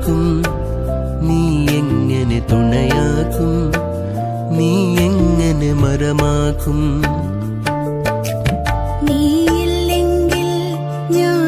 തുണയാകും നീ എങ്ങനെ തുണയാകും നീ എങ്ങനെ മരമാകും നീയില്ലെങ്കിൽ ഞാൻ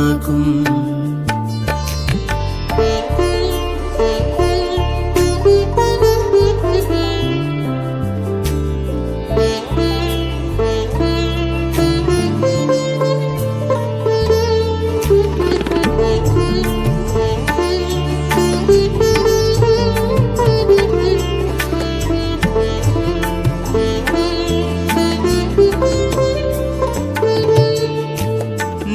ஆகும்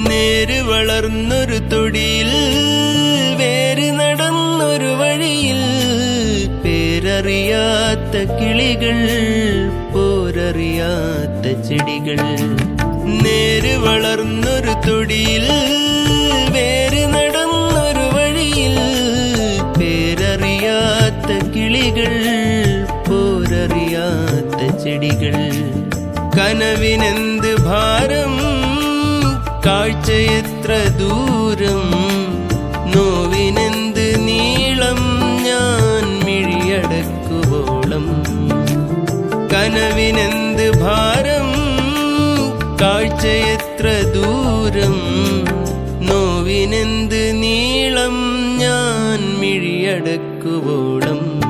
നേര് വളർന്നൊരു തൊടിയിൽ വേര് നടന്നൊരു വഴിയിൽ. പേരറിയാത്ത കിളികൾ പോരറിയാത്ത ചെടികൾ. നേര് വളർന്നൊരു തൊടിയിൽ വേര് നടന്നൊരു വഴിയിൽ. പേരറിയാത്ത കിളികൾ പോരറിയാത്ത ചെടികൾ. കനവിനെന്ത് ഭാരം കാഴ്ചയെത്ര ദൂരം? നോവിനെന്ത് നീളം? ഞാൻ മിഴിയടക്കുവോളം. കനവിനെന്ത് ഭാരം? കാഴ്ചയെത്ര ദൂരം? നോവിനെന്ത് നീളം? ഞാൻ മിഴിയടക്കുവോളം.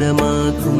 സുന്ദരമാക്കും